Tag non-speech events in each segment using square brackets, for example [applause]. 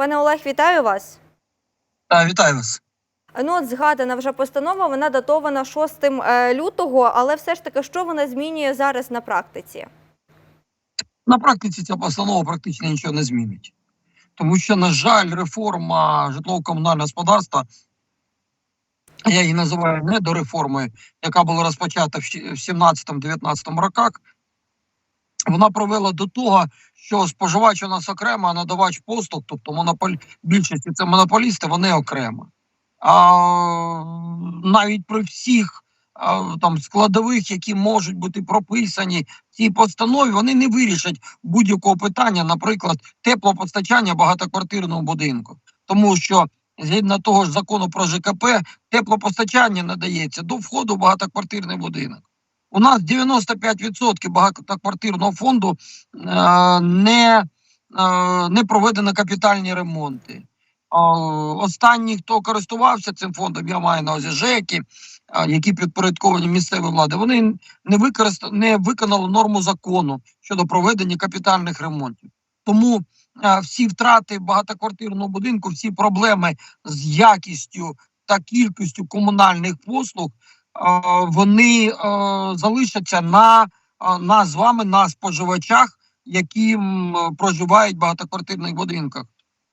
Пане Олег, вітаю вас. Та, вітаю вас. Ну, от згадана вже постанова, вона датована 6 е, лютого, але все ж таки, що вона змінює зараз на практиці? На практиці ця постанова практично нічого не змінить. Тому що, на жаль, реформа житлово-комунального господарства, я її називаю недореформою, яка була розпочата в 17-19 роках, вона привела до того, що споживач у нас окремо, а надавач послуг, тобто монополь... більшості це монополісти, вони окремо. А навіть при всіх а, там складових, які можуть бути прописані в цій постанові, вони не вирішать будь-якого питання, наприклад, теплопостачання багатоквартирного будинку, тому що згідно того ж закону про ЖКП, теплопостачання надається до входу в багатоквартирний будинок. У нас 95% багатоквартирного фонду е, не, е, не проведено капітальні ремонти. А, Останні, хто користувався цим фондом, я маю на увазі ЖЕКи, які підпорядковані місцеві влади, вони не використа... не виконали норму закону щодо проведення капітальних ремонтів. Тому всі втрати багатоквартирного будинку, всі проблеми з якістю та кількістю комунальних послуг, вони залишаться на, нас з вами, на споживачах, які проживають в багатоквартирних будинках.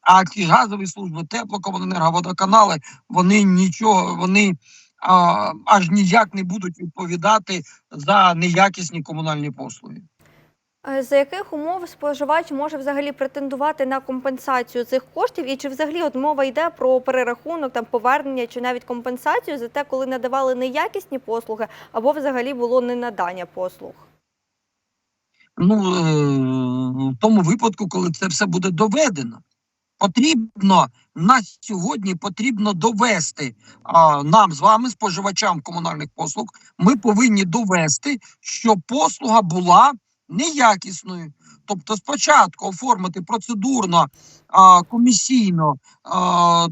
А ці газові служби, теплокомуненерго, водоканали, вони нічого, вони а, аж ніяк не будуть відповідати за неякісні комунальні послуги. Е, За яких умов споживач може взагалі претендувати на компенсацію цих коштів? І чи взагалі от мова йде про перерахунок, там повернення чи навіть компенсацію за те, коли надавали неякісні послуги, або взагалі було ненадання послуг? Ну е, в тому випадку, коли це все буде доведено, потрібно на сьогодні потрібно довести а, нам з вами, споживачам комунальних послуг. Ми повинні довести, що послуга була неякісною. Тобто, спочатку оформити процедурно, а, комісійно а,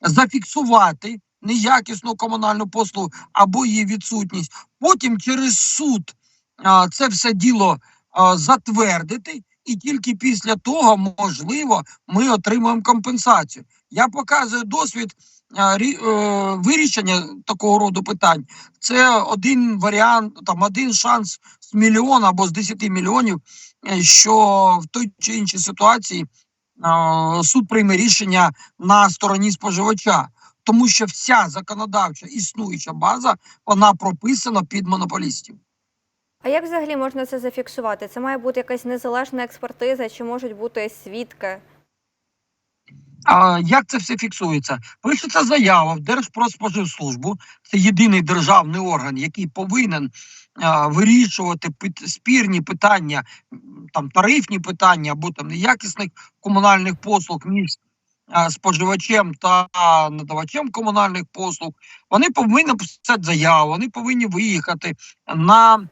зафіксувати неякісну комунальну послугу або її відсутність. Потім через суд а, це все діло а, затвердити, і тільки після того, можливо, ми отримаємо компенсацію. Я показую досвід а, е, вирішення такого роду питань. Це один варіант, там один шанс з мільйона або з 10 мільйонів, е, що в той чи іншій ситуації суд прийме рішення на стороні споживача. Тому що вся законодавча існуюча база вона прописана під монополістів. А як взагалі можна це зафіксувати? Це має бути якась незалежна експертиза, чи можуть бути свідки? А як це все фіксується? Пишеться заява в Держпродспоживслужбу. Це єдиний державний орган, який повинен а, вирішувати спірні питання, там тарифні питання або там неякісних комунальних послуг між а, споживачем та надавачем комунальних послуг. Вони повинні писати заяву, вони повинні виїхати на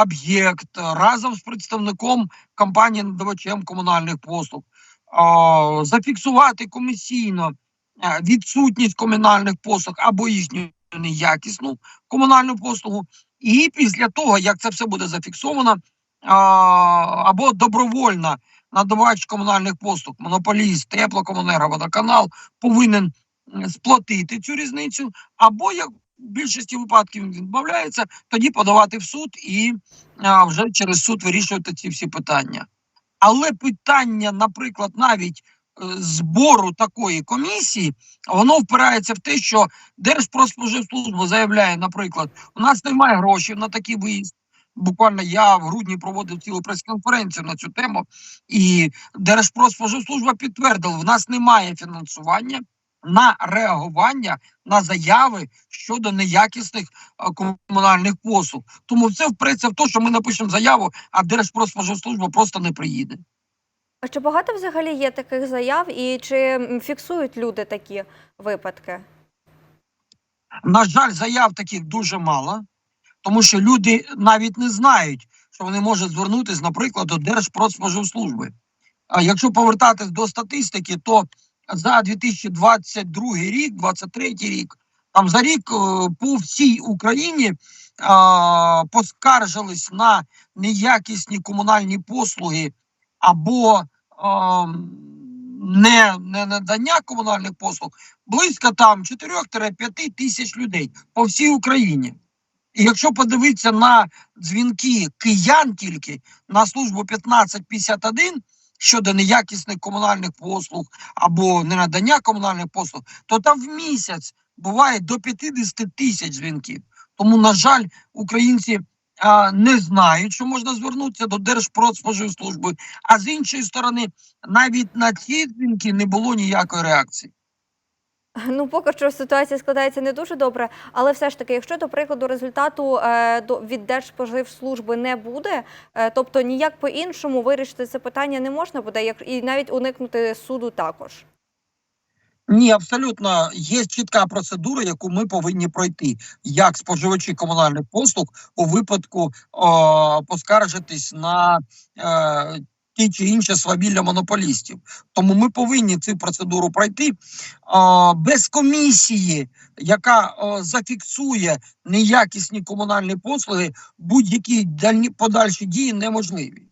об'єкт разом з представником компанії надавачем комунальних послуг зафіксувати комісійно відсутність комунальних послуг або їхню неякісну комунальну послугу. І після того, як це все буде зафіксовано, або добровольно надавач комунальних послуг, монополіст, теплокомуненерго, водоканал повинен сплатити цю різницю, або як більшості випадків він відмовляється, тоді подавати в суд і а, вже через суд вирішувати ці всі питання. Але питання, наприклад, навіть е, збору такої комісії, воно впирається в те, що Держпродспоживслужба заявляє, наприклад, у нас немає грошей на такий виїзд. Буквально я в грудні проводив цілу прес-конференцію на цю тему, і Держпродспоживслужба підтвердила, в нас немає фінансування на реагування на заяви щодо неякісних е, комунальних послуг. Тому це впреться в те, що ми напишемо заяву, а Держпродспоживслужба просто не приїде. А чи багато взагалі є таких заяв, і чи фіксують люди такі випадки? На жаль, заяв таких дуже мало, тому що люди навіть не знають, що вони можуть звернутися, наприклад, до Держпродспоживслужби. А якщо повертатись до статистики, то за 2022 рік, 2023 рік, там за рік е, по всій Україні а, поскаржились на неякісні комунальні послуги або ем, не, не надання комунальних послуг близько там 4-5 тисяч людей по всій Україні. І якщо подивитися на дзвінки киян тільки на службу 1551 щодо неякісних комунальних послуг або ненадання комунальних послуг, то там в місяць буває до 50 тисяч дзвінків. Тому, на жаль, українці а, не знають, що можна звернутися до Держпродспоживслужби, а з іншої сторони, навіть на ці дзвінки не було ніякої реакції. [laughs] Ну, поки що ситуація складається не дуже добре, але все ж таки, якщо до прикладу результату е, від Держспоживслужби не буде, е, тобто ніяк по-іншому вирішити це питання не можна буде, і навіть уникнути суду також. Ні, абсолютно є чітка процедура, яку ми повинні пройти, як споживачі комунальних послуг у випадку о, поскаржитись на е, ті чи інші свавілля монополістів. Тому ми повинні цю процедуру пройти а, без комісії, яка а, зафіксує неякісні комунальні послуги, будь-які подальші дії неможливі.